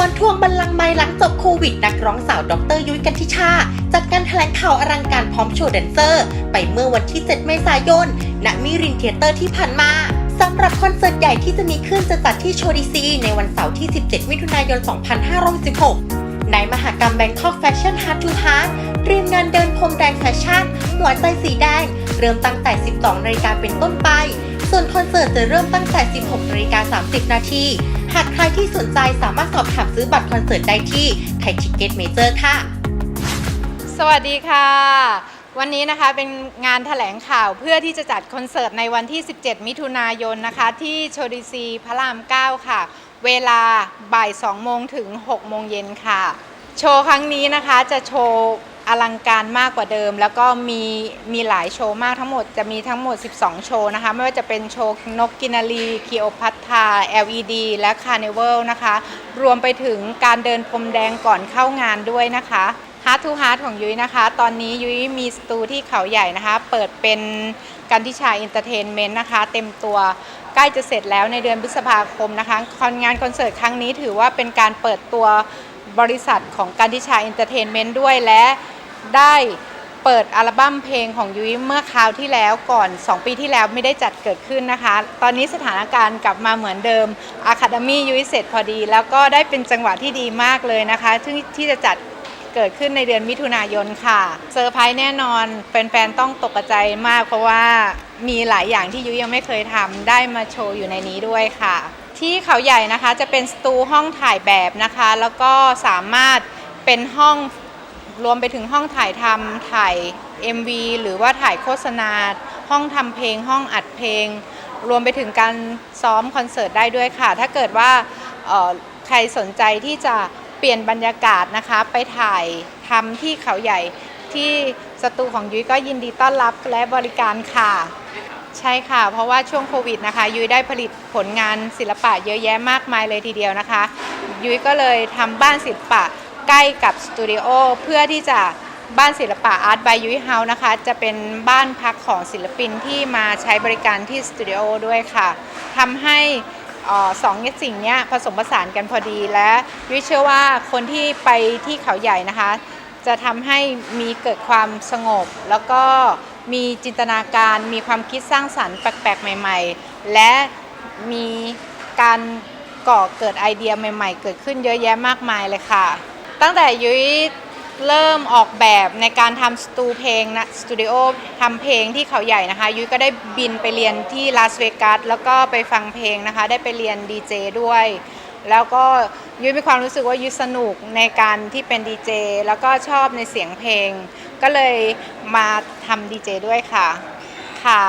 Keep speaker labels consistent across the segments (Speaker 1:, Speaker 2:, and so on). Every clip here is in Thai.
Speaker 1: วนทวงบัลลังก์ไม้หลังจบโควิด นักร้องสาวดรยุ้ยกันทิชา จัดการแถลงข่าวอลังการพร้อมโชว์แดนเซอร์ ไปเมื่อวันที่ 7 เมษายน ณ มิรินเทเตอร์ที่ผ่านมาสำหรับคอนเสิร์ตใหญ่ที่จะมีขึ้นจะจัดที่โชดีซี ในวันเสาร์ที่ 17 มิถุนายน 2516 ในมหกรรม Bangkok Fashion Heart to Heart เตรียมงานเดินพรมแดงแฟชั่น หัวใจสีแดง เริ่มตั้งแต่ 12 นาฬิกาเป็นต้นไป ส่วนคอนเสิร์ตจะเริ่มตั้งแต่ 16 นาฬิกา 30 นาที หากใครที่สนใจสามารถสอบถามซื้อบัตรคอนเสิร์ตได้ที่ไทยทิเก็ตเมเจอร์ค่ะ
Speaker 2: สวัสดีค่ะ วันนี้นะคะเป็นงานแถลงข่าวเพื่อที่จะจัดคอนเสิร์ตในวันที่ 17 มิถุนายนนะคะ ที่โชดีซีพระราม 9 ค่ะ เวลาบ่าย 2 โมงถึง 6 โมงเย็นค่ะ โชว์ครั้งนี้นะคะจะโชว์ อลังการมากกว่าเดิม แล้วก็มีมีหลายโชว์มากทั้งหมดจะมีทั้งหมด 12 โชว์นะคะ ไม่ว่าจะเป็นโชว์นกกินารีคีโอพัทธา LED และคาร์เนเวลนะคะ รวมไปถึงการเดินพรมแดงก่อนเข้างานด้วยนะคะ Heart to Heart ของยุ้ยนะคะ ตอนนี้ยุ้ยมีสตูที่เขาใหญ่นะคะ เปิดเป็นกันทิชาอินเตอร์เทนเมนต์นะคะ เต็มตัวใกล้จะเสร็จแล้วในเดือนพฤษภาคมนะคะคอนงานคอนเสิร์ตครั้งนี้ถือว่าเป็นการเปิดตัวบริษัทของกันทิชาอินเตอร์เทนเมนต์ด้วยและ ได้เปิดอัลบั้มเพลงของยุ้ยเมื่อคราวที่แล้วก่อน 2 ปีที่แล้วไม่ได้จัดเกิดขึ้นนะคะ ตอนนี้สถานการณ์กลับมาเหมือนเดิมอะคาเดมี่ยุ้ยเสร็จพอดี แล้วก็ได้เป็นจังหวะที่ดีมากเลยนะคะที่ที่จะจัดเกิดขึ้นในเดือนมิถุนายนค่ะเซอร์ไพรส์แน่นอนแฟนๆต้องตกใจมาก เพราะว่ามีหลายอย่างที่ยุ้ยยังไม่เคยทำได้มาโชว์อยู่ในนี้ด้วยค่ะ ที่เขาใหญ่นะคะจะเป็นสตูห้องถ่ายแบบนะคะ แล้วก็สามารถเป็นห้อง รวมไปถึงห้องถ่ายทำถ่าย MV หรือว่าถ่ายโฆษณา ห้องทำเพลง ห้องอัดเพลง รวมไปถึงการซ้อมคอนเสิร์ตได้ด้วยค่ะ ถ้าเกิดว่าใครสนใจที่จะเปลี่ยนบรรยากาศนะคะ ไปถ่ายทำที่เขาใหญ่ที่สตูของยุ้ยก็ยินดีต้อนรับและบริการค่ะ ใช่ค่ะ เพราะว่าช่วงโควิดนะคะ ยุ้ยได้ผลิตผลงานศิลปะเยอะแยะมากมายเลยทีเดียวนะคะ ยุ้ยก็เลยทำบ้านศิลปะ ใกล้กับสตูดิโอเพื่อที่จะบ้านศิลปะอาร์ตบายยุ้ยเฮานะคะ จะเป็นบ้านพักของศิลปินที่มาใช้บริการที่สตูดิโอด้วยค่ะทำให้เออสองสิ่งนี้ผสมผสานกันพอดีและยุ้ยเชื่อว่าคนที่ไปที่เขาใหญ่นะคะ จะทำให้มีเกิดความสงบ แล้วก็มีจินตนาการมีความคิดสร้างสรรค์แปลกๆ ใหม่ ๆ และมีการก่อเกิดไอเดียใหม่ ๆ เกิดขึ้นเยอะแยะมากมายเลยค่ะ ตั้งแต่ยุ้ยเริ่มออกแบบในการทำสตูเพลงนะสตูดิโอทำเพลงที่เขาใหญ่นะคะ ยุ้ยก็ได้บินไปเรียนที่ลาสเวกัสแล้วก็ไปฟังเพลงนะคะ ได้ไปเรียนดีเจด้วย แล้วก็ยุ้ยมีความรู้สึกว่ายุ้ยสนุกในการที่เป็นดีเจแล้วก็ชอบในเสียงเพลง ก็เลยมาทำดีเจด้วยค่ะค่ะ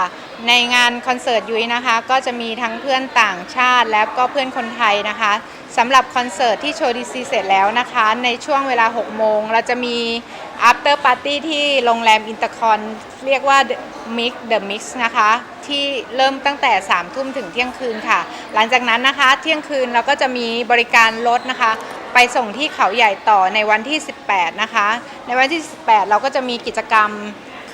Speaker 2: ในงานคอนเสิร์ตยุ้ยนะคะ ก็จะมีทั้งเพื่อนต่างชาติและก็เพื่อนคนไทยนะคะสำหรับคอนเสิร์ตที่โชว์ดีซีเสร็จแล้วนะคะ ในช่วงเวลา 6 โมง เราจะมี after party ที่โรงแรมอินเตอร์คอนเรียกว่า Mix The Mix นะคะ ที่เริ่มตั้งแต่ 3 ทุ่มถึงเที่ยงคืนค่ะ หลังจากนั้นนะคะ เที่ยงคืนเราก็จะมีบริการรถนะคะ ไปส่งที่เขาใหญ่ต่อในวันที่ 18 นะคะ ในวันที่ 18 เราก็จะมีกิจกรรม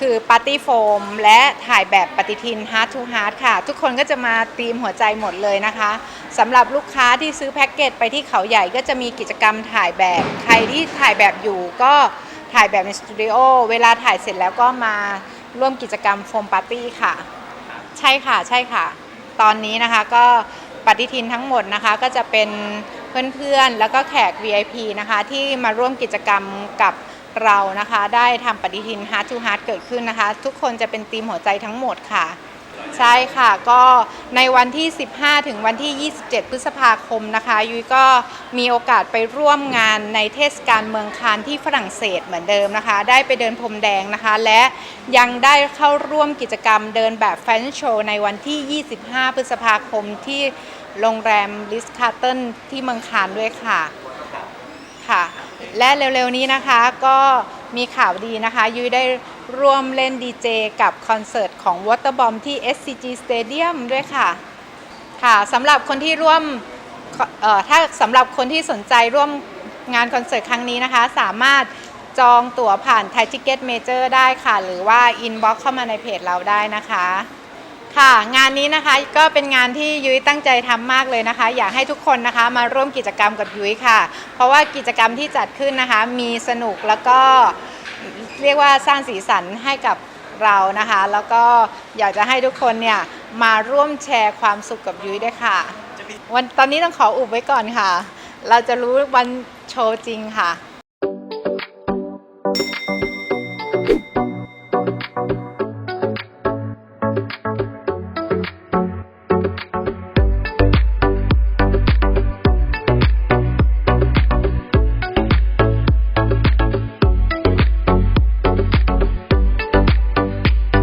Speaker 2: คือปาร์ตี้โฟมและถ่ายแบบปฏิทิน Heart to Heart ค่ะ ทุกคนก็จะมาตีมหัวใจหมดเลยนะคะสำหรับลูกค้าที่ซื้อแพ็กเกจไปที่เขาใหญ่ก็จะมีกิจกรรมถ่ายแบบ ใครที่ถ่ายแบบอยู่ก็ถ่ายแบบในสตูดิโอเวลาถ่ายเสร็จแล้วก็มาร่วมกิจกรรมโฟมปาร์ตี้ค่ะ ใช่ค่ะใช่ค่ะ ตอนนี้นะคะก็ปฏิทินทั้งหมดนะคะก็จะเป็นเพื่อนๆ แล้วก็แขก VIP นะคะ ที่มาร่วมกิจกรรมกับ เรานะคะได้ทำปฏิทิน Heart to Heart เกิดขึ้นนะคะ ทุกคนจะเป็นทีมหัวใจทั้งหมดค่ะ ใช่ค่ะก็ในวันที่ 15 ถึงวันที่ 27 พฤษภาคมนะคะ ยุ้ยก็มีโอกาสไปร่วมงานในเทศกาลเมืองคานที่ฝรั่งเศสเหมือนเดิมนะคะ ได้ไปเดินพรมแดงนะคะ และยังได้เข้าร่วมกิจกรรมเดินแบบแฟชั่นโชว์ในวันที่ 25 พฤษภาคมที่โรงแรมลิสคาร์เทนที่เมืองคานด้วยค่ะค่ะ และเร็วๆนี้นะคะก็มีข่าวดีนะคะ ยุ้ยได้ร่วมเล่นดีเจกับคอนเสิร์ตของ Waterbomb ที่ SCG Stadium ด้วยค่ะค่ะสำหรับคนที่ร่วมเอ่อถ้าสำหรับคนที่สนใจร่วมงานคอนเสิร์ตครั้งนี้นะคะ สามารถจองตั๋วผ่าน Thai Ticket Major ได้ค่ะ หรือว่า inbox เข้ามาในเพจเราได้นะคะ คค่ะ งานนี้นะคะก็เป็นงานที่ยุ้ยตั้งใจทำมากเลยนะคะ อยากให้ทุกคนนะคะมาร่วมกิจกรรมกับยุ้ยค่ะ เพราะว่ากิจกรรมที่จัดขึ้นนะคะ มีสนุกแล้วก็เรียกว่าสร้างสีสันให้กับเรานะคะ แล้วก็อยากจะให้ทุกคนเนี่ยมาร่วมแชร์ความสุขกับยุ้ยด้วยค่ะ วันตอนนี้ต้องขออุบไว้ก่อนค่ะ เราจะรู้วันโชว์จริงค่ะ